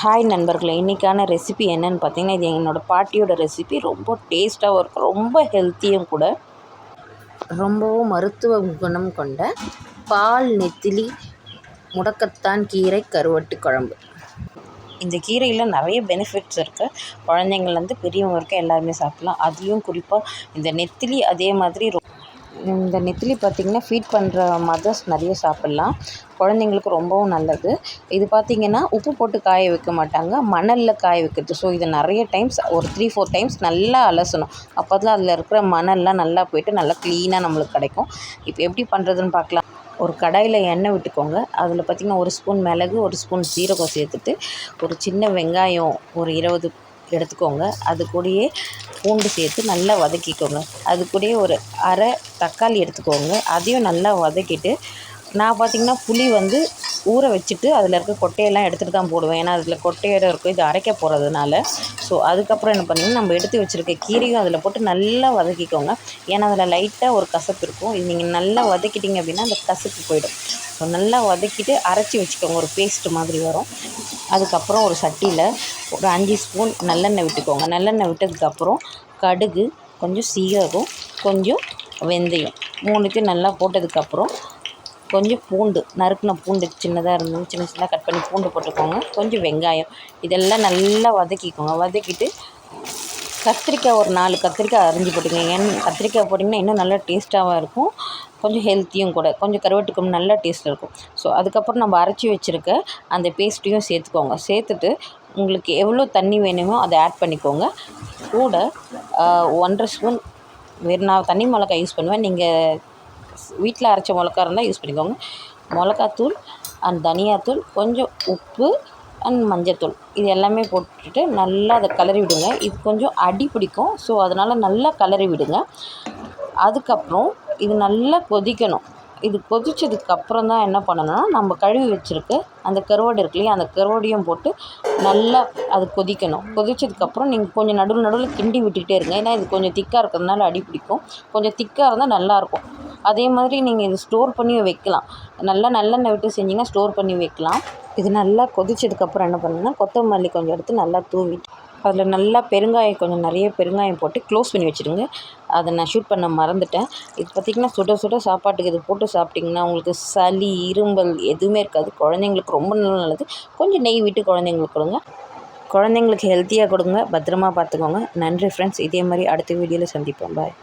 Hi நண்பர்களே இன்றைக்கான recipe என்னென்னு பார்த்தீங்கன்னா இது என்னோடய பாட்டியோட ரெசிபி ரொம்ப டேஸ்ட்டாகவும் இருக்கும் ரொம்ப ஹெல்த்தியும் கூட. ரொம்பவும் மருத்துவ குணம் கொண்ட பால் நெத்திலி முடக்கத்தான் கீரை கருவட்டு குழம்பு. இந்த கீரையில் நிறைய பெனிஃபிட்ஸ் இருக்குது குழந்தைங்கள்லேருந்து பெரியவங்க வரைக்கும் எல்லாருமே சாப்பிட்லாம். அதையும் குறிப்பாக இந்த நெத்திலி அதே மாதிரி ரொ இந்த நெத்திலி பார்த்திங்கன்னா ஃபீட் பண்ணுற மதர்ஸ் நிறைய சாப்பிட்லாம். குழந்தைங்களுக்கு ரொம்பவும் நல்லது. இது பார்த்திங்கன்னா உப்பு போட்டு காய வைக்க மாட்டாங்க. மணலில் காய வைக்கிறது. ஸோ இதை நிறைய டைம்ஸ் ஒரு த்ரீ ஃபோர் டைம்ஸ் நல்லா அலசணும். அப்போ தான் அதில் இருக்கிற மணல்லாம் நல்லா போயிட்டு நல்லா க்ளீனாக நம்மளுக்கு கிடைக்கும். இப்போ எப்படி பண்ணுறதுன்னு பார்க்கலாம். ஒரு கடாயில் எண்ணெய் விட்டுக்கோங்க. அதில் பார்த்திங்கன்னா ஒரு ஸ்பூன் மிளகு ஒரு ஸ்பூன் சீரகம் சேர்த்துட்டு ஒரு சின்ன வெங்காயம் ஒரு இருபது எடுத்துக்கோங்க. அது கூடயே பூண்டு சேர்த்து நல்லா வதக்கிக்கோங்க. அது கூடயே ஒரு அரை தக்காளி எடுத்துக்கோங்க. அதையும் நல்லா வதக்கிட்டு நான் பார்த்திங்கன்னா புளி வந்து ஊற வச்சுட்டு அதில் இருக்க கொட்டையெல்லாம் எடுத்துகிட்டு தான் போடுவேன். ஏன்னா அதில் கொட்டையோட இருக்கும். இது அரைக்க போகிறதுனால ஸோ அதுக்கப்புறம் என்ன பண்ணிங்கன்னா நம்ம எடுத்து வச்சுருக்க கீரையும் அதில் போட்டு நல்லா வதக்கிக்கோங்க. ஏன்னா அதில் லைட்டாக ஒரு கசப்பு இருக்கும். இது நீங்கள் நல்லா வதக்கிட்டிங்க அப்படின்னா அந்த கசப்பு போயிடும். ஸோ நல்லா வதக்கிட்டு அரைச்சி வச்சுக்கோங்க. ஒரு பேஸ்ட்டு மாதிரி வரும். அதுக்கப்புறம் ஒரு சட்டியில் ஒரு அஞ்சு ஸ்பூன் நல்லெண்ணெய் விட்டுக்கோங்க. நல்லெண்ணெய் விட்டதுக்கப்புறம் கடுகு கொஞ்சம் சீரகம் கொஞ்சம் வெந்தயம். மூணுத்தையும் நல்லா போட்டதுக்கப்புறம் கொஞ்சம் பூண்டு நறுக்குன பூண்டு சின்னதாக இருந்தது சின்ன சின்னதாக கட் பண்ணி பூண்டு போட்டுக்கோங்க. கொஞ்சம் வெங்காயம் இதெல்லாம் நல்லா வதக்கிக்கோங்க. வதக்கிட்டு கத்திரிக்காய் ஒரு நாலு கத்திரிக்காய் அரிஞ்சு போட்டுக்கோங்க ஏன் கத்திரிக்காய் போட்டிங்கன்னா இன்னும் நல்லா டேஸ்ட்டாகவும் இருக்கும். கொஞ்சம் ஹெல்த்தியும் கூட. கொஞ்சம் கருவட்டுக்கும் நல்லா டேஸ்ட் இருக்கும். ஸோ அதுக்கப்புறம் நம்ம அரைச்சி வச்சுருக்க அந்த பேஸ்ட்டையும் சேர்த்துக்கோங்க. சேர்த்துட்டு உங்களுக்கு எவ்வளோ தண்ணி வேணுமோ அதை ஆட் பண்ணிக்கோங்க. கூட ஒன்றரை ஸ்பூன் வெறும் நான் தண்ணி மிளகாய் யூஸ் பண்ணுவேன். நீங்கள் வீட்டில் அரைச்ச மிளகா இருந்தால் யூஸ் பண்ணிக்கோங்க. மிளகாத்தூள் அண்ட் தனியாத்தூள் கொஞ்சம் உப்பு அண்ட் மஞ்சத்தூள். இது எல்லாமே போட்டுட்டு நல்லா அதை கிளறி விடுங்க. இது கொஞ்சம் அடி பிடிக்கும். ஸோ அதனால் நல்லா கிளறி விடுங்க. அதுக்கப்புறம் இது நல்லா கொதிக்கணும். இது கொதித்ததுக்கப்புறம் தான் என்ன பண்ணணும்னா நம்ம கழுவி வச்சுருக்கு அந்த கருவாடு இருக்கு இல்லையா அந்த கருவாடையும் போட்டு நல்லா அது கொதிக்கணும். கொதித்ததுக்கப்புறம் நீங்கள் கொஞ்சம் நடுவில் நடுவில் கிண்டி விட்டுக்கிட்டே இருங்க. ஏன்னா இது கொஞ்சம் திக்காக இருக்கிறதுனால அடி பிடிக்கும். கொஞ்சம் திக்காக இருந்தால் நல்லாயிருக்கும் அதே மாதிரி நீங்கள் இது ஸ்டோர் பண்ணி வைக்கலாம். நல்லா நல்லெண்ணெய் விட்டு செஞ்சிங்கன்னா ஸ்டோர் பண்ணி வைக்கலாம். இது நல்லா கொதிச்சதுக்கப்புறம் என்ன பண்ணுன்னா கொத்தமல்லி கொஞ்சம் எடுத்து நல்லா தூவிட்டு அதில் நல்லா பெருங்காயம் கொஞ்சம் நிறைய பெருங்காயம் போட்டு க்ளோஸ் பண்ணி வச்சுருங்க அதை நான் ஷூட் பண்ண மறந்துட்டேன். இது பார்த்திங்கன்னா சுட சுட சாப்பாட்டுக்கு இது போட்டு சாப்பிட்டிங்கன்னா உங்களுக்கு சளி இரும்பல் எதுவுமே இருக்காது. குழந்தைங்களுக்கு ரொம்ப நல்லது. கொஞ்சம் நெய் விட்டு குழந்தைங்களுக்கு கொடுங்க. குழந்தைங்களுக்கு ஹெல்த்தியாக கொடுங்க. பத்திரமா பார்த்துக்கோங்க. நன்றி ஃப்ரெண்ட்ஸ் இதே மாதிரி அடுத்த வீடியோவில் சந்திப்போம். பாய்